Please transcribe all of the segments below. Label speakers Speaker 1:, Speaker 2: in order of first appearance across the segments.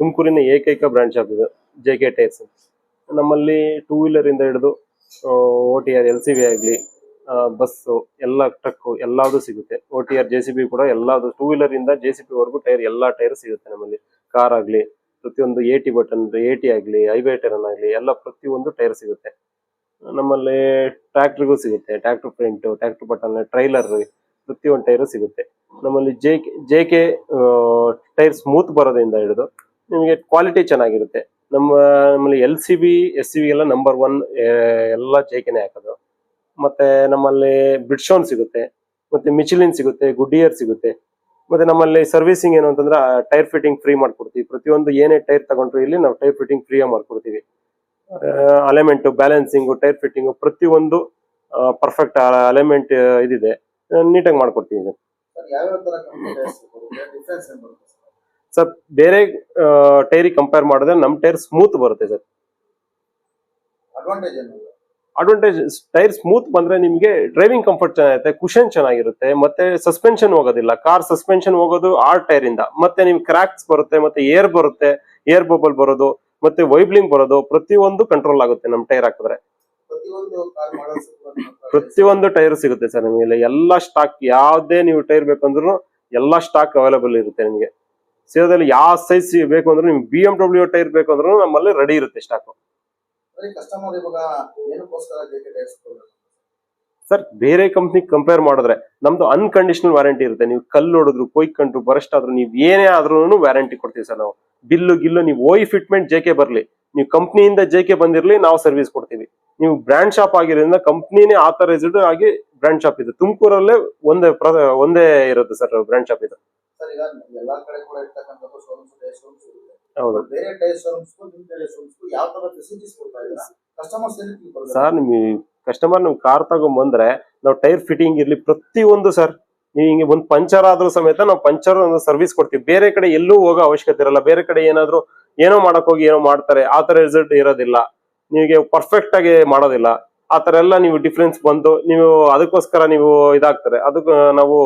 Speaker 1: ತುಮಕೂರಿನ ಏಕೈಕ branch shop ಇದು, ಜೆ ಕೆ ಟೈರ್ಸ್. ನಮ್ಮಲ್ಲಿ ಟೂ ವೀಲರ್ ಇಂದ ಹಿಡಿದು O T R L C B ಆಗಲಿ ಬಸ್ಸು ಎಲ್ಲ ಟ್ರಕ್ಕು ಎಲ್ಲಾದು ಸಿಗುತ್ತೆ. O T R J C B ಕೂಡ ಎಲ್ಲದು ಟೂ ವೀಲರ್ ಇಂದ ಜೆ ಸಿ ಬಿ ವರೆಗೂ ಟೈರ್, ಎಲ್ಲಾ ಟೈರ್ ಸಿಗುತ್ತೆ ನಮ್ಮಲ್ಲಿ. ಕಾರ್ ಆಗಲಿ, ಪ್ರತಿಯೊಂದು A T button A T ಆಗಲಿ ಐವೇ ಟೈರನ್ ಆಗಲಿ, ಎಲ್ಲ ಪ್ರತಿಯೊಂದು ಟೈರ್ ಸಿಗುತ್ತೆ. ನಮ್ಮಲ್ಲಿ ಟ್ರ್ಯಾಕ್ಟ್ರಿಗೂ ಸಿಗುತ್ತೆ tractor print tractor button trailer ಪ್ರತಿಯೊಂದು ಟೈರು ಸಿಗುತ್ತೆ. ನಮ್ಮಲ್ಲಿ J J K tyre smooth ಬರೋದ್ರಿಂದ ಹಿಡಿದು ನಿಮಗೆ ಕ್ವಾಲಿಟಿ ಚೆನ್ನಾಗಿರುತ್ತೆ. ನಮ್ಮ, ನಮ್ಮಲ್ಲಿ L C B S C B ಎಲ್ಲ ನಂಬರ್ ಒನ್ ಎಲ್ಲ ಜೇಕೆನೆ ಹಾಕೋದು. ಮತ್ತೆ ನಮ್ಮಲ್ಲಿ ಬ್ರಿಡ್ಶೋನ್ ಸಿಗುತ್ತೆ. ಮತ್ತೆ ಮಿಚಿಲಿನ್ ಸಿಗುತ್ತೆ ಗುಡ್ಡಿಯರ್ ಸಿಗುತ್ತೆ. ಮತ್ತೆ ನಮ್ಮಲ್ಲಿ ಸರ್ವಿಸಿಂಗ್ ಏನು ಅಂತಂದ್ರೆ ಟೈರ್ ಫಿಟ್ಟಿಂಗ್ ಫ್ರೀ ಮಾಡ್ಕೊಡ್ತೀವಿ. ಪ್ರತಿಯೊಂದು ಏನೇ ಟೈರ್ ತಗೊಂಡ್ರು ಇಲ್ಲಿ ನಾವು ಟೈರ್ ಫಿಟ್ಟಿಂಗ್ ಫ್ರೀ ಮಾಡ್ಕೊಡ್ತೀವಿ. ಅಲೆಮೆಂಟ್ ಬ್ಯಾಲೆನ್ಸಿಂಗ್ ಟೈರ್ ಫಿಟ್ಟಿಂಗ್ ಪ್ರತಿಯೊಂದು ಪರ್ಫೆಕ್ಟ್ ಅಲೆಮೆಂಟ್ ಇದಿದೆ. ನೀಟಾಗಿ ಮಾಡ್ಕೊಡ್ತೀವಿ. ಸರ್ ಬೇರೆ ಟೈರ್ ಕಂಪೇರ್ ಮಾಡಿದ್ರೆ ನಮ್ಮ ಟೈರ್ ಸ್ಮೂತ್ ಬರುತ್ತೆ ಸರ್.
Speaker 2: ಅಡ್ವಾಂಟೇಜ್
Speaker 1: ಟೈರ್ ಸ್ಮೂತ್ ಬಂದ್ರೆ ನಿಮಗೆ ಡ್ರೈವಿಂಗ್ ಕಂಫರ್ಟ್ ಚೆನ್ನಾಗಿರುತ್ತೆ ಕುಷನ್ ಚೆನ್ನಾಗಿರುತ್ತೆ ಮತ್ತೆ ಸಸ್ಪೆನ್ಷನ್ ಹೋಗೋದಿಲ್ಲ. ಕಾರ್ ಸಸ್ಪೆನ್ಷನ್ ಹೋಗೋದು ಆ ಟೈರ್ ಇಂದ. ಮತ್ತೆ ನಿಮ್ಗೆ ಕ್ರಾಕ್ಸ್ ಬರುತ್ತೆ ಮತ್ತೆ ಏರ್ ಬರುತ್ತೆ ಏರ್ ಬಬಲ್ ಬರೋದು ಮತ್ತೆ ವೈಬ್ಲಿಂಗ್ ಬರೋದು ಪ್ರತಿಯೊಂದು ಕಂಟ್ರೋಲ್ ಆಗುತ್ತೆ ನಮ್ಮ ಟೈರ್ ಹಾಕಿದ್ರೆ.
Speaker 2: ಪ್ರತಿಯೊಂದು
Speaker 1: ಟೈರ್ ಸಿಗುತ್ತೆ ಸರ್ ನಿಮಗೆ. ಎಲ್ಲ ಸ್ಟಾಕ್ ಯಾವ್ದೇ ನೀವು ಟೈರ್ ಬೇಕಂದ್ರೂ ಎಲ್ಲಾ ಸ್ಟಾಕ್ ಅವೈಲೇಬಲ್ ಇರುತ್ತೆ ನಿಮಗೆ. ಸೇದಲ್ಲಿ ಯಾವ ಸೈಜ್ ಬೇಕು ಅಂದ್ರೆ ನಿಮ್ಗೆ ಬಿ ಎಂ ಡಬ್ಲ್ಯೂ ಟೈರ್ ಬೇಕು ಅಂದ್ರೂ ನಮ್ಮಲ್ಲಿ ರೆಡಿ ಇರುತ್ತೆ ಸ್ಟಾಕ್ ಸರ್ ಬೇರೆ ಕಂಪ್ನಿ ಕಂಪೇರ್ ಮಾಡಿದ್ರೆ ನಮ್ದು ಅನ್ಕಂಡೀಷನಲ್ ವಾರಂಟಿ ಇರುತ್ತೆ. ನೀವು ಕಲ್ಲು ಹೊಡೆದ್ರು ಕೊಯ್ಕೊಂಡ್ರು ಬರಸ್ಟ್ ಆದ್ರೂ ನೀವು ಏನೇ ಆದ್ರೂ ವ್ಯಾರಂಟಿ ಕೊಡ್ತೀವಿ ಸರ್ ನಾವು. ಬಿಲ್ಲು ಗಿಲ್ಲು ನೀವು ಓಯ್ ಫಿಟ್ಮೆಂಟ್ ಜೆ ಕೆ ಬರ್ಲಿ. ನೀವು ಕಂಪ್ನಿಯಿಂದ ಜೆ ಕೆ ಬಂದಿರಲಿ ನಾವು ಸರ್ವಿಸ್ ಕೊಡ್ತೀವಿ. ನೀವು ಬ್ರ್ಯಾಂಡ್ ಶಾಪ್ ಆಗಿರೋದ್ರಿಂದ ಕಂಪ್ನಿನೇ ಆಥರೈಸ್ಡ್ ಆಗಿ ಬ್ರ್ಯಾಂಡ್ ಶಾಪ್ ಇದೆ. ತುಮಕೂರಲ್ಲೇ ಒಂದೇ ಒಂದೇ ಇರುತ್ತೆ ಸರ್ ಬ್ರ್ಯಾಂಡ್ ಶಾಪ್ ಇದು.
Speaker 2: ಸರ್ ಈಗ ಎಲ್ಲಾ ಕಡೆ ಕೂಡ ಇರ್ತಕ್ಕಂಥದ್ದು ಶೋರೂಮ್ಸ್ ಟೈರ್ ಶೋರೂಮ್ಸ್ ಇರುತ್ತೆ.
Speaker 1: ಹೌದು.
Speaker 2: ಬೇರೆ ಟೈರ್ ಶೋರೂಮ್ಸ್ ನಿಮ್ ಟೈರ್ ಶೋರೂಮ್ಸ್ ಯಾವ ತರ ಫೆಸಿಲಿಟೀಸ್ ಕೊಡ್ತಾ ಇದ್ದೀರಾ? ಕಸ್ಟಮರ್ಸ್ ಏನಕ್ಕೆ ಬರ್ತಾರೆ
Speaker 1: ಸರ್ ನಿಮ್ಗೆ ಕಸ್ಟಮರ್ ನೀವು ಕಾರ್ ತಗೊಂಬಂದ್ರೆ ನಾವು ಟೈರ್ ಫಿಟ್ಟಿಂಗ್ ಇರ್ಲಿ ಪ್ರತಿಯೊಂದು ಸರ್. ನೀವು ಹಿಂಗೆ ಒಂದು ಪಂಚರ್ ಆದ್ರೂ ಸಮೇತ ನಾವು ಪಂಚರ್ ಒಂದು ಸರ್ವಿಸ್ ಕೊಡ್ತೀವಿ. ಬೇರೆ ಕಡೆ ಎಲ್ಲೂ ಹೋಗೋ ಅವಶ್ಯಕತೆ ಇರಲ್ಲ. ಬೇರೆ ಕಡೆ ಏನಾದ್ರೂ ಏನೋ ಮಾಡಕ್ ಹೋಗಿ ಏನೋ ಮಾಡ್ತಾರೆ ಆ ತರ ರಿಸಲ್ಟ್ ಇರೋದಿಲ್ಲ. ನಿಮಗೆ ಪರ್ಫೆಕ್ಟ್ ಆಗಿ ಮಾಡೋದಿಲ್ಲ. ಆ ತರ ಎಲ್ಲ ನೀವು ಡಿಫ್ರೆನ್ಸ್ ಬಂದು ನೀವು ಅದಕ್ಕೋಸ್ಕರ ನೀವು ಇದಾಗ್ತಾರೆ. ಅದಕ್ಕೆ ನಾವು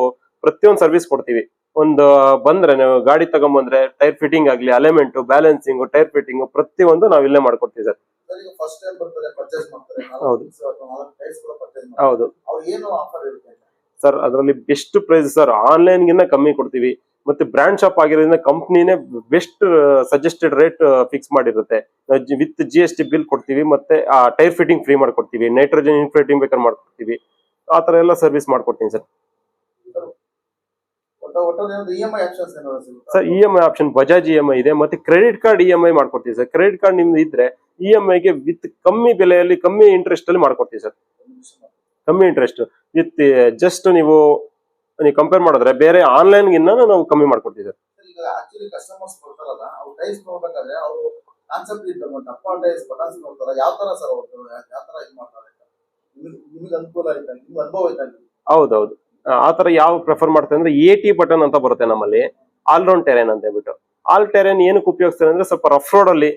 Speaker 1: ಪ್ರತಿಯೊಂದು ಸರ್ವಿಸ್ ಕೊಡ್ತೀವಿ. ಒಂದು ಬಂದ್ರೆ ನೀವು ಗಾಡಿ ತಗೊಂಬಂದ್ರೆ ಟೈರ್ ಫಿಟ್ಟಿಂಗ್ ಆಗ್ಲಿ ಅಲೆಮೆಂಟ್ ಬ್ಯಾಲೆನ್ಸಿಂಗ್ ಟೈರ್ ಫಿಟ್ಟಿಂಗ್ ಪ್ರತಿ ಒಂದು ನಾವು ಇಲ್ಲೇ ಮಾಡ್ಕೊಡ್ತೀವಿ ಸರ್. ಹೌದು. ಹೌದು. ಸರ್ ಅದರಲ್ಲಿ ಬೆಸ್ಟ್ ಪ್ರೈಸ್ ಸರ್ ಆನ್ಲೈನ್ ಗಿನ್ನ ಕಮ್ಮಿ ಕೊಡ್ತೀವಿ. ಮತ್ತೆ ಬ್ರ್ಯಾಂಡ್ ಶಾಪ್ ಆಗಿರೋದ್ರಿಂದ ಕಂಪ್ನಿನೇ best suggested rate fix ಮಾಡಿರುತ್ತೆ. With G S T bill ಕೊಡ್ತೀವಿ ಮತ್ತೆ ಟೈರ್ ಫಿಟ್ಟಿಂಗ್ ಫ್ರೀ ಮಾಡ್ಕೊಡ್ತೀವಿ. ನೈಟ್ರೋಜನ್ ಇನ್ಫ್ಲೇಟಿಂಗ್ ಬೇಕಾದ್ರೆ ಮಾಡ್ಕೊಡ್ತೀವಿ. ಆ ತರ ಎಲ್ಲ ಸರ್ವಿಸ್ ಮಾಡ್ಕೊಡ್ತೀನಿ ಸರ್
Speaker 2: ಒಟ್ಟ ಒಟ್ಟಲ್ಲಿ ಇ ಎಂ ಐ ಆಪ್ಷನ್ಸ್ ಏನಾದ್ರು ಸಿಗುತ್ತಾ
Speaker 1: sir E M I option Bajaj E M I ಇದೆ ಮತ್ತೆ credit card E M I ಮಾಡ್ಕೊಡ್ತೀವಿ ಸರ್. ಕ್ರೆಡಿಟ್ ಕಾರ್ಡ್ ನಿಮ್ದು ಇದ್ರೆ ಇ ಎಂ ಐಗೆ ವಿತ್ ಕಮ್ಮಿ ಬೆಲೆಯಲ್ಲಿ ಕಮ್ಮಿ ಇಂಟ್ರೆಸ್ಟ್ ಅಲ್ಲಿ ಮಾಡ್ಕೊಡ್ತೀವಿ ಸರ್. ಕಮ್ಮಿ ಇಂಟ್ರೆಸ್ಟ್ ವಿತ್ ಜಸ್ಟ್ ನೀವು ನೀವು ಕಂಪೇರ್ ಮಾಡಿದ್ರೆ ಬೇರೆ ಆನ್ಲೈನ್ ಗಿನ್ನ ನಾವು ಕಮ್ಮಿ ಮಾಡ್ಕೊಡ್ತೀವಿ ಸರ್.
Speaker 2: ಸರ್, ಕಸ್ಟಮರ್ಸ್ ಬರ್ತಾರಲ್ಲ ಅವ್ರು ಟೈರ್ಸ್ ನೋಡ್ಬೇಕಾದ್ರೆ ಅವರು ಕಾನ್ಸೆಪ್ಟ್ ಇದ್ದಂಗೆ ಟಪ್ಪ ಟೈರ್ಸ್ ಬಟನ್ಸ್ ನೋಡ್ತಾರ. ಯಾವ ತರ ಸರ್ ಅವ್ರು ಯಾವ ತರ ಇದು ಮಾಡ್ತಾರೆ ನಿಮಗೆ ನಿಮಗೆ ಅನುಕೂಲ ಆಯ್ತಾ? ನಿಮ್ಗೆ ಅನುಭವ ಆಯ್ತಾ
Speaker 1: ಹೌದೌದು. ಆ- ತರ ಯಾವ ಪ್ರಿಫರ್ ಮಾಡ್ತಾರೆ ಅಂದ್ರೆ ಎ ಟಿ ಬಟನ್ ಅಂತ ಬರುತ್ತೆ ನಮ್ಮಲ್ಲಿ. ಆಲ್ರೌಂಡ್ ಟೆರೇನ್ ಅಂತ ಹೇಳ್ಬಿಟ್ಟು. ಆಲ್ ಟೆರೇನ್ ಏನಕ್ಕೆ ಉಪಯೋಗಿಸ್ತಾರೆ ಅಂದ್ರೆ ಸ್ವಲ್ಪ ರಫ್ ರೋಡ್ ಅಲ್ಲಿ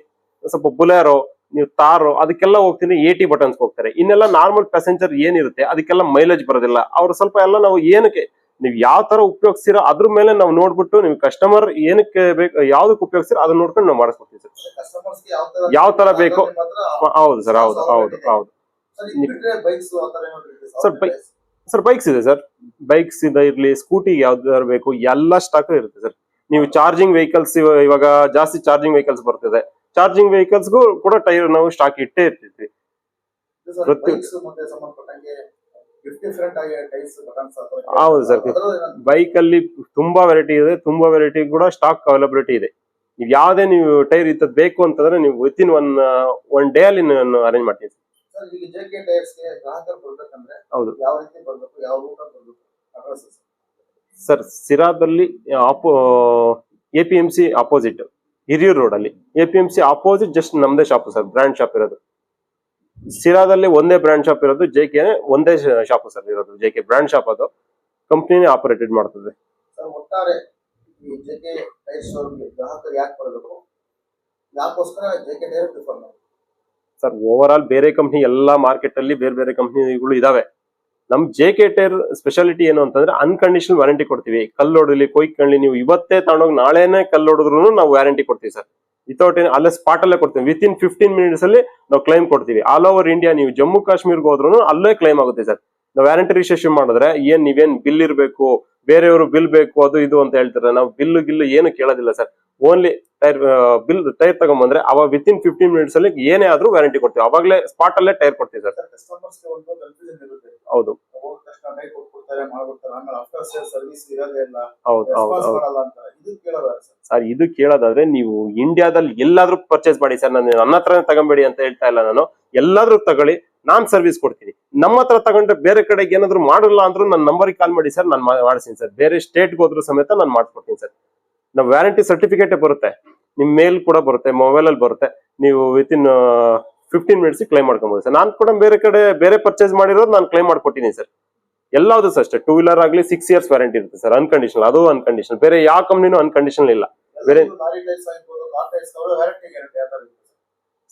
Speaker 1: ಸ್ವಲ್ಪ ಬುಲೆರೋ ನೀವು ತಾರು ಅದಕ್ಕೆಲ್ಲ ಹೋಗ್ತೀನಿ ಎ ಟಿ ಬಟನ್ಸ್ ಹೋಗ್ತಾರೆ. ಇನ್ನೆಲ್ಲ ನಾರ್ಮಲ್ ಪ್ಯಾಸೆಂಜರ್ ಏನಿರುತ್ತೆ ಅದಕ್ಕೆಲ್ಲ ಮೈಲೇಜ್ ಬರೋದಿಲ್ಲ. ಅವ್ರು ಸ್ವಲ್ಪ ಎಲ್ಲ ನಾವು ಏನಕ್ಕೆ ನೀವು ಯಾವ ತರ ಉಪಯೋಗಿಸ್ತೀರೋ ಅದ್ರ ಮೇಲೆ ನಾವು ನೋಡ್ಬಿಟ್ಟು ನೀವು ಕಸ್ಟಮರ್ ಏನಕ್ಕೆ ಬೇಕು ಯಾವ್ದಕ್ಕೆ ಉಪಯೋಗಿಸ್ತೀರೋ ಅದನ್ನ ನೋಡ್ಕೊಂಡು ನಾವು ಮಾಡಿಸ್ಕೊಡ್ತೀವಿ ಸರ್.
Speaker 2: ಯಾವ ತರ
Speaker 1: ಯಾವ ತರ ಬೇಕು? ಹೌದು ಸರ್ ಹೌದು ಹೌದು ಹೌದು.
Speaker 2: ಸರ್ ಇದು?
Speaker 1: ಸರ್ ಬೈಕ್ಸ್ ಇದೆ ಸರ್ ಬೈಕ್ಸ್ ಇದ ಇರ್ಲಿ ಸ್ಕೂಟಿ ಯಾವ್ದಾದ್ರು ಬೇಕು ಎಲ್ಲ ಸ್ಟಾಕ್ ಇರುತ್ತೆ ಸರ್ ನೀವು ಚಾರ್ಜಿಂಗ್ ವೆಹಿಕಲ್ಸ್ ಇವಾಗ ಜಾಸ್ತಿ ಚಾರ್ಜಿಂಗ್ ವೆಹಿಕಲ್ಸ್ ಬರ್ತಿದೆ. ಚಾರ್ಜಿಂಗ್ ವೆಹಿಕಲ್ಸ್ಗೂ ಕೂಡ ಟೈರ್ ನಾವು ಸ್ಟಾಕ್ ಇಟ್ಟೇ
Speaker 2: ಬಟನ್ಸ್
Speaker 1: ಹೌದು ಸರ್ ಬೈಕ್ ಅಲ್ಲಿ ತುಂಬಾ ವೆರೈಟಿ ಇದೆ ತುಂಬಾ ವೆರೈಟಿ ಕೂಡ ಸ್ಟಾಕ್ ಅವೈಲಬಿಲಿಟಿ ಇದೆ. ನೀವು ಯಾವ್ದೇ ನೀವು ಟೈರ್ ಇತ್ತದ್ ಬೇಕು ಅಂತಂದ್ರೆ ನೀವು within one one day ಅಲ್ಲಿ ನಾನು ಅರೇಂಜ್ ಮಾಡ್ತೀನಿ sir.
Speaker 2: ಸರ್ ಈಗ ಜೆ ಗ್ರಾಹಕರು ಬರ್ಬೇಕಂದ್ರೆ
Speaker 1: ಹೌದು.
Speaker 2: ಯಾವ ರೀತಿ ಬರ್ಬೇಕು ಯಾವ ರೂಟ್ ಬರ್ಬೇಕು? Address
Speaker 1: sir. ಸಿರಾದಲ್ಲಿ ಆಪೋ A P M C opposite Hiriyur road ಅಲ್ಲಿ. A P M C opposite just ನಮ್ದೇ ಶಾಪ್ ಸರ್ ಬ್ರ್ಯಾಂಡ್ ಶಾಪ್ ಇರೋದು. ಸಿರಾದಲ್ಲಿ ಒಂದೇ ಬ್ರ್ಯಾಂಡ್ ಶಾಪ್ ಇರೋದು ಜೆ ಕೆ ಒಂದೇ ಶಾಪ್ ಸರ್ ಇರೋದು ಜೆ ಕೆ ಬ್ರ್ಯಾಂಡ್ ಶಾಪ್ ಅದು. ಕಂಪ್ನಿನೇ ಆಪರೇಟೆಡ್ ಮಾಡ್ತದೆ.
Speaker 2: ಸರ್ ಒಟ್ಟಾರೆ ಈ ಜೆ ಕೆ ಟೈರ್ ಗ್ರಾಹಕರು ಯಾಕೆ ಬರಬೇಕು? ಯಾಕೋಸ್ಕರ ಜೆ ಕೆ ಟೈರ್ ಪ್ರಿಫರ್ ಮಾಡಿ
Speaker 1: ಸರ್ ಓವರ್ ಆಲ್ ಬೇರೆ ಕಂಪ್ನಿ ಎಲ್ಲಾ ಮಾರ್ಕೆಟ್ ಅಲ್ಲಿ ಬೇರೆ ಬೇರೆ ಕಂಪ್ನಿಗಳು ಇದಾವೆ. ನಮ್ ಜೆ ಕೆ ಟೈರ್ ಸ್ಪೆಷಾಲಿಟಿ ಏನು ಅಂತಂದ್ರೆ ಅನ್ಕಂಡೀಷನಲ್ ವಾರಂಟಿ ಕೊಡ್ತೀವಿ. ಕಲ್ಲು ಕೊಯ್ ಕಳ್ಳಿ ನೀವು ಇವತ್ತೇ ತಗೊಂಡೋಗಿ ನಾಳೆನೆ ಕಲ್ಲು ಹೊಡೆದ್ರು ನಾವು ವ್ಯಾರಂಟಿ ಕೊಡ್ತೀವಿ ಸರ್. ವಿತೌಟ್ ಏನ್ ಅಲ್ಲೇ ಸ್ಪಾಟ್ ಅಲ್ಲೇ ಕೊಡ್ತೀವಿ. ವಿತ್ ಇನ್ ಫಿಫ್ಟೀನ್ ಮಿನಿಟ್ಸ್ ಅಲ್ಲಿ ನಾವು ಕ್ಲೈಮ್ ಕೊಡ್ತೀವಿ. ಆಲ್ ಓವರ್ ಇಂಡಿಯಾ ನೀವು ಜಮ್ಮು ಕಾಶ್ಮೀರ್ಗೆ ಹೋದ್ರು ಅಲ್ಲೇ ಕ್ಲೈಮ್ ಆಗುತ್ತೆ ಸರ್. ನಾವು ವ್ಯಾರಂಟಿ ರಿಜಿಸ್ಟ್ರೇಷನ್ ಮಾಡಿದ್ರೆ ಏನ್ ನೀವೇನ್ ಬಿಲ್ ಇರಬೇಕು ಬೇರೆಯವರು ಬಿಲ್ ಬೇಕು ಅದು ಇದು ಅಂತ ಹೇಳ್ತಾರೆ ನಾವು ಬಿಲ್ ಗಿಲ್ ಏನು ಕೇಳೋದಿಲ್ಲ sir. Only tyre bill tyre ತಗೊಂಬಂದ್ರೆ ಅವಾಗ ವಿತ್ ಇನ್ ಫಿಫ್ಟೀನ್ ಮಿನಿಟ್ಸ್ ಅಲ್ಲಿ ಏನೇ ಆದ್ರೂ ವ್ಯಾರಂಟಿ ಕೊಡ್ತೀವಿ. ಅವಾಗಲೇ ಸ್ಪಾಟ್ ಅಲ್ಲೇ ಟೈರ್ ಕೊಡ್ತೀವಿ ಸರ್. ಹೌದು.
Speaker 2: ಸರ್.
Speaker 1: ಇದು ಕೇಳೋದಾದ್ರೆ ನೀವು ಇಂಡಿಯಾದಲ್ಲಿ ಎಲ್ಲಾದ್ರೂ ಪರ್ಚೇಸ್ ಮಾಡಿ ಸರ್. ನಾನು ನನ್ನ ಹತ್ರನೇ ತಗೊಂಬೇಡಿ ಅಂತ ಹೇಳ್ತಾ ಇಲ್ಲ ನಾನು. ಎಲ್ಲಾದ್ರೂ ತಗೊಳ್ಳಿ. ನಾನ್ ಸರ್ವಿಸ್ ಕೊಡ್ತೀನಿ. ನಮ್ಮ ಹತ್ರ ತಗೊಂಡ್ರೆ ಬೇರೆ ಕಡೆಗೆ ಏನಾದ್ರು ಮಾಡಲ್ಲ ಅಂದ್ರು ನನ್ನ ನಂಬರ್ಗೆ ಕಾಲ್ ಮಾಡಿ ಸರ್ ನಾನು ಮಾಡಿಸ್ತೀನಿ ಸರ್ ಬೇರೆ ಸ್ಟೇಟ್ಗೆ ಹೋದ್ರು ಸಮೇತ ನಾನು ಮಾಡ್ಕೊಡ್ತೀನಿ ಸರ್ ನಾವು ವ್ಯಾರಂಟಿ ಸರ್ಟಿಫಿಕೇಟ್ ಬರುತ್ತೆ. ನಿಮ್ ಮೇಲ್ ಕೂಡ ಬರುತ್ತೆ ಮೊಬೈಲ್ ಅಲ್ಲಿ ಬರುತ್ತೆ. ನೀವು within fifteen minutes claim ಮಾಡ್ಕೊಬೋದು ಸರ್ ನಾನು ಕೂಡ ಬೇರೆ ಕಡೆ ಬೇರೆ ಪರ್ಚೇಸ್ ಮಾಡಿರೋದು ನಾನು ಕ್ಲೈಮ್ ಮಾಡ್ಕೊಟ್ಟಿನಿ ಸರ್ ಎಲ್ಲದೂ ಸರ್ ಅಷ್ಟೇ. ಟೂ ವೀಲರ್ ಆಗಲಿ ಸಿಕ್ಸ್ ಇಯರ್ಸ್ ವ್ಯಾರಂಟಿ ಇರುತ್ತೆ ಸರ್ ಅನ್ಕಂಡೀಷನಲ್ ಅದು ಅನ್ಕಂಡೀಷನಲ್ ಬೇರೆ ಯಾವ ಕಂಪ್ನಿನೂ ಅನ್ಕಂಡೀಷನಲ್ ಇಲ್ಲ. ಬೇರೆ-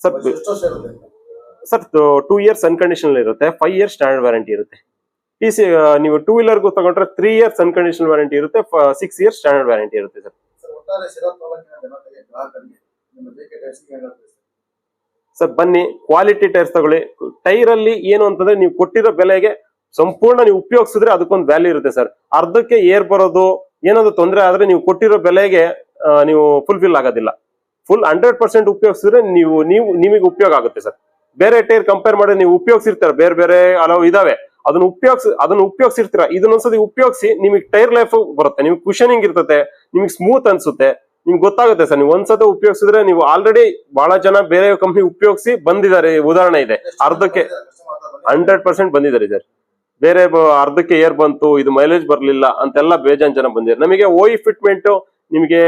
Speaker 1: sir
Speaker 2: sir
Speaker 1: two years unconditional ಇರುತ್ತೆ ಫೈವ್ ಇಯರ್ಸ್ ಸ್ಟ್ಯಾಂಡರ್ಡ್ ವ್ಯಾರಂಟಿ ಇರುತ್ತೆ. ಪಿ ಸಿ ನೀವು ಟೂ ವೀಲರ್ಗೂ ತಗೊಂಡ್ರೆ ತ್ರೀ ಇಯರ್ಸ್ ಅನ್ಕಂಡೀಷನಲ್ ವ್ಯಾರಂಟಿ ಇರುತ್ತೆ ಸಿಕ್ಸ್ ಇಯರ್ಸ್ ಸ್ಟ್ಯಾಂಡರ್ಡ್ ವ್ಯಾರಂಟಿ ಇರುತ್ತೆ ಸರ್.
Speaker 2: ಸರ್
Speaker 1: ಬನ್ನಿ ಕ್ವಾಲಿಟಿ ಟೈರ್ಸ್ ತಗೊಳ್ಳಿ. ಟೈರ್ ಅಲ್ಲಿ ಏನು ಅಂತಂದ್ರೆ ನೀವು ಕೊಟ್ಟಿರೋ ಬೆಲೆಗೆ ಸಂಪೂರ್ಣ ನೀವು ಉಪಯೋಗಿಸಿದ್ರೆ ಅದಕ್ಕೊಂದು ವ್ಯಾಲ್ಯೂ ಇರುತ್ತೆ ಸರ್. ಅರ್ಧಕ್ಕೆ ಏರ್ ಬರೋದು ಏನಾದ್ರು ತೊಂದರೆ ಆದ್ರೆ ನೀವು ಕೊಟ್ಟಿರೋ ಬೆಲೆಗೆ ನೀವು ಫುಲ್ಫಿಲ್ ಆಗೋದಿಲ್ಲ. ಫುಲ್ ಹಂಡ್ರೆಡ್ ಪರ್ಸೆಂಟ್ ಉಪಯೋಗಿಸಿದ್ರೆ ನೀವು ನೀವು ನಿಮಗೆ ಉಪಯೋಗ ಆಗುತ್ತೆ ಸರ್. ಬೇರೆ ಟೈರ್ ಕಂಪೇರ್ ಮಾಡಿ ನೀವು ಉಪಯೋಗಿಸಿರ್ತೀರ, ಬೇರೆ ಬೇರೆ ಹಲವು ಇದಾವೆ. ಅದನ್ನ ಉಪಯೋಗಿಸಿ, ಅದನ್ನ ಉಪಯೋಗಿಸಿರ್ತೀರ. ಇದನ್ನೊಂದ್ಸತಿ ಉಪಯೋಗಿಸಿ, ನಿಮಗೆ ಟೈರ್ ಲೈಫ್ ಬರುತ್ತೆ. ನಿಮ್ಗೆ ಕುಷನಿಂಗ್ ಇರ್ತದೆ ನಿಮ್ಗೆ ಸ್ಮೂತ್ ಅನ್ಸುತ್ತೆ. ನಿಮ್ಗೆ ಗೊತ್ತಾಗುತ್ತೆ ಸರ್, ನೀವು ಒಂದ್ಸತಿ ಉಪಯೋಗಿಸಿದ್ರೆ ನೀವು ಆಲ್ರೆಡಿ ಬಹಳ ಜನ ಬೇರೆ ಕಂಪ್ನಿ ಉಪಯೋಗಿಸಿ ಬಂದಿದ್ದಾರೆ. ಉದಾಹರಣೆ ಇದೆ. ಅರ್ಧಕ್ಕೆ ಹಂಡ್ರೆಡ್ ಪರ್ಸೆಂಟ್ ಬಂದಿದ್ದಾರೆ ಸರ್. ಬೇರೆ ಅರ್ಧಕ್ಕೆ ಏರ್ ಬಂತು, ಇದು ಮೈಲೇಜ್ ಬರ್ಲಿಲ್ಲ ಅಂತೆಲ್ಲ ಬೇಜಾನ್ ಜನ ಬಂದಿದ್ದಾರೆ. ನಮಗೆ ಓ ಫಿಟ್ಮೆಂಟ್ ನಿಮಗೆ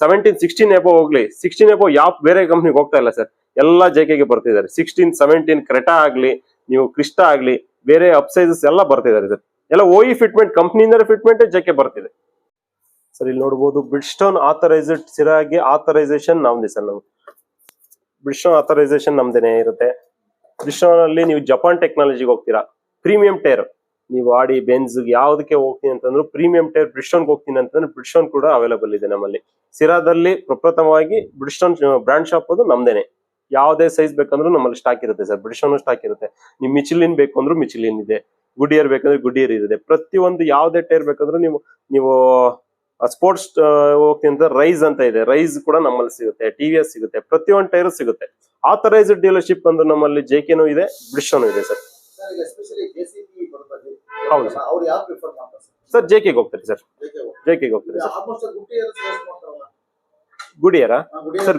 Speaker 1: ಸೆವೆಂಟೀನ್ ಸಿಕ್ಸ್ಟೀನ್ ಎಬೋ ಹೋಗ್ಲಿ. ಸಿಕ್ಸ್ಟೀನ್ ಎಬೋ ಯಾವ ಬೇರೆ ಕಂಪ್ನಿಗೆ ಹೋಗ್ತಾ ಇಲ್ಲ ಸರ್. ಎಲ್ಲ ಜೆಕೆಗೆ ಬರ್ತಿದ್ದಾರೆ. ಸಿಕ್ಸ್ಟೀನ್ ಸೆವೆಂಟೀನ್ ಕ್ರೆಟಾ ಆಗ್ಲಿ, ನೀವು ಕ್ರಿಸ್ಟಾ ಆಗ್ಲಿ, ಬೇರೆ ಅಪ್ಸೈಸಸ್ ಎಲ್ಲ ಬರ್ತಿದ್ದಾರೆ ಸರ್. ಎಲ್ಲ ಓಇ ಫಿಟ್ಮೆಂಟ್ ಕಂಪ್ನಿಯಿಂದ ಫಿಟ್ಮೆಂಟ್ ಜೆಕೆ ಬರ್ತಿದೆ. ಸರ್, ಇಲ್ಲಿ ನೋಡ್ಬೋದು ಬ್ರಿಡ್ಸ್ಟೋನ್ ಆಥರೈಸ್ಡ್ ಸಿರಾಗಿ ಆಥರೈಸೇಷನ್ ನಮ್ದೆ ಸರ್ ನಮ್ಗೆ ಬ್ರಿಡ್ಸ್ಟೋನ್ ಆಥರೈಸೇಷನ್ ನಮ್ದೇನೆ ಇರುತ್ತೆ. ಬ್ರಿಡ್ಸ್ಟೋನ್ ಅಲ್ಲಿ ನೀವು ಜಪಾನ್ ಟೆಕ್ನಾಲಜಿಗೆ ಹೋಗ್ತೀರಾ. ಪ್ರೀಮಿಯಂ ಟೈರ್ ನೀವು ಆಡಿ ಬೆನ್ಸ್ ಯಾವ್ದಕ್ಕೆ ಹೋಗ್ತೀನಿ ಅಂತಂದ್ರು ಪ್ರೀಮಿಯಂ ಟೈರ್ ಬ್ರಿಡ್ಸ್ಟೋನ್ಗೆ ಹೋಗ್ತೀನಿ ಅಂತಂದ್ರೆ ಬ್ರಿಡ್ಸ್ಟೋನ್ ಕೂಡ ಅವೈಲೇಬಲ್ ಇದೆ ನಮ್ಮಲ್ಲಿ. ಸಿರಾದಲ್ಲಿ ಪ್ರಪ್ರಥಮವಾಗಿ ಬ್ರಿಡ್ಸ್ಟೋನ್ ಬ್ರಾಂಡ್ ಶಾಪ್ ಅದು ನಮ್ದೇನೆ. ಯಾವುದೇ ಸೈಜ್ ಬೇಕಂದ್ರೂ ನಮ್ಮಲ್ಲಿ ಸ್ಟಾಕ್ ಇರುತ್ತೆ ಸರ್ ಬ್ರಿಡ್ಸ್ಟೋನ್ ಸ್ಟಾಕ್ ಇರುತ್ತೆ. ನೀವು ಮಿಚಿಲಿನ್ ಬೇಕು ಅಂದ್ರೂ ಮಿಚಿಲಿನ್ ಇದೆ. ಗುಡಿಯರ್ ಬೇಕಂದ್ರೆ ಗುಡಿಯರ್ ಇದೆ ಪ್ರತಿಯೊಂದು ಯಾವುದೇ ಟೈರ್ ಬೇಕಂದ್ರೆ ನೀವು ನೀವು ಸ್ಪೋರ್ಟ್ಸ್ ಹೋಗ್ತೀನಿ ಅಂತ ರೈಸ್ ಅಂತ ಇದೆ. ರೈಸ್ ಕೂಡ ನಮ್ಮಲ್ಲಿ ಸಿಗುತ್ತೆ. ಟಿ ವಿ ಎಸ್ ಸಿಗುತ್ತೆ. ಪ್ರತಿಯೊಂದು ಟೈರ್ ಸಿಗುತ್ತೆ. ಆಥರೈಸ್ಡ್ ಡೀಲರ್ಶಿಪ್ ಅಂದ್ರೆ ನಮ್ಮಲ್ಲಿ ಜೆ ಕೆನೂ ಇದೆ ಬ್ರಿಷನು ಇದೆ ಸರ್ ಹೌದು ಸರ್.
Speaker 2: ಜೆ ಸರ್
Speaker 1: ಸರ್ ಜೆಕೆಗೆ ಹೋಗ್ತಾರೆ ಸರ್
Speaker 2: ಜೆಕೆ
Speaker 1: ಜೆಕೆಗೆ ಹೋಗ್ತಾರೆ? Sir ಗುಡಿಯರಾ sir.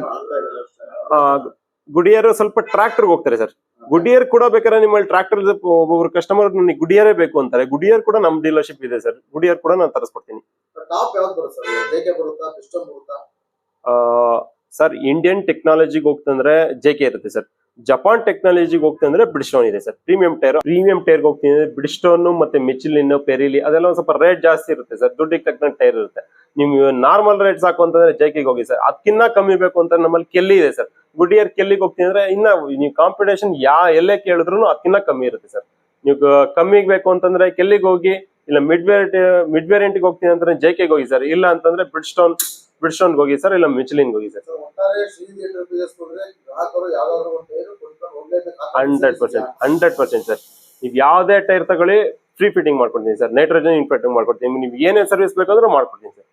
Speaker 1: ಗುಡಿಯರ್ ಸ್ವಲ್ಪ ಟ್ರಾಕ್ಟರ್ ಹೋಗ್ತಾರೆ ಸರ್ ಗುಡಿಯರ್ ಕೂಡ ಬೇಕಾದ್ರೆ ನಿಮ್ಮಲ್ಲಿ ಟ್ರಾಕ್ಟರ್ ಒಬ್ಬೊಬ್ರು ಕಸ್ಟಮರ್ ನನಗೆ ಗುಡಿಯರೇ ಬೇಕು ಅಂತಾರೆ. ಗುಡಿಯರ್ ಕೂಡ ನಮ್ ಡೀಲರ್ಶಿಪ್ ಇದೆ ಸರ್ ಗುಡಿಯರ್ ಕೂಡ ನಾನು ತರಿಸ್ಕೊಡ್ತೀನಿ.
Speaker 2: ಸರ್
Speaker 1: ಇಂಡಿಯನ್ ಟೆಕ್ನಾಲಜಿಗೆ ಹೋಗ್ತಂದ್ರೆ ಜೆಕೆ ಇರುತ್ತೆ ಸರ್ ಜಪಾನ್ ಟೆಕ್ನಾಲಜಿಗೆ ಹೋಗ್ತಂದ್ರೆ ಬ್ರಿಡ್ಸ್ಟೋನ್ ಇದೆ ಸರ್. ಪ್ರೀಮಿಯಂ ಟೈರ್ ಪ್ರೀಮಿಯಂ ಟೈರ್ಗೆ ಹೋಗ್ತೀನಿ ಬ್ರಿಡ್ಸ್ಟೋನ್ ಮತ್ತೆ ಮಿಚಿಲಿನ್ ಪೆರಿಲಿ ಅದೆಲ್ಲ ಒಂದ್ ಸ್ವಲ್ಪ ರೇಟ್ ಜಾಸ್ತಿ ಇರುತ್ತೆ ಸರ್. ದುಡ್ಡಿಗೆ ತಕ್ಕಂತ ಟೈರ್ ಇರುತ್ತೆ. ನೀವು ನಾರ್ಮಲ್ ರೇಟ್ ಸಾಕು ಅಂತಂದ್ರೆ ಜೈಕಿಗೆ ಹೋಗಿ ಸರ್. ಅದಕ್ಕಿನ್ನ ಕಮ್ಮಿ ಬೇಕು ಅಂತ ನಮ್ಮಲ್ಲಿ ಕೆಲ್ಲಿ ಇದೆ ಸರ್. ಗುಡಿಯರ್ ಕೆಲ್ಲಿಗೆ ಹೋಗ್ತೀನಿ ಅಂದ್ರೆ ಇನ್ನ ನೀವು ಕಾಂಪಿಟೇಷನ್ ಯಾ ಎಲ್ಲೇ ಕೇಳಿದ್ರು ಅದಕ್ಕಿನ್ನ ಕಮ್ಮಿ ಇರುತ್ತೆ ಸರ್. ನೀವು ಕಮ್ಮಿಗೆ ಬೇಕು ಅಂತಂದ್ರೆ ಕೆಲ್ಲಿಗೆ ಹೋಗಿ ಇಲ್ಲ ಮಿಡ್ ವೇರಿಯಂಟ್ ಮಿಡ್ ವೇರಿಯಂಟ್ಗೆ ಹೋಗ್ತೀನಿ ಅಂತಂದ್ರೆ ಜೆಕೆಗೆ ಹೋಗಿ ಸರ್ ಇಲ್ಲ ಅಂತಂದ್ರೆ ಬ್ರಿಡ್ ಸ್ಟೋನ್ಗೆ ಹೋಗಿ ಸರ್ ಇಲ್ಲ ಮಿಚಲಿನ್ ಹೋಗಿ sir hundred percent hundred percent sir ನೀವು ಯಾವುದೇ ಟೈರ್ ತಗೊಳ್ಳಿ ಫ್ರೀ ಫಿಟ್ಟಿಂಗ್ ಮಾಡ್ಕೊಡ್ತೀನಿ ಸರ್ ನೈಟ್ರೋಜನ್ ಇನ್ಫಿಟ್ಟಿಂಗ್ ಮಾಡ್ಕೊಡ್ತೀನಿ. ನೀವು ಏನೇ ಸರ್ವಿಸ್ ಬೇಕಂದ್ರೂ ಮಾಡ್ಕೊಡ್ತೀನಿ ಸರ್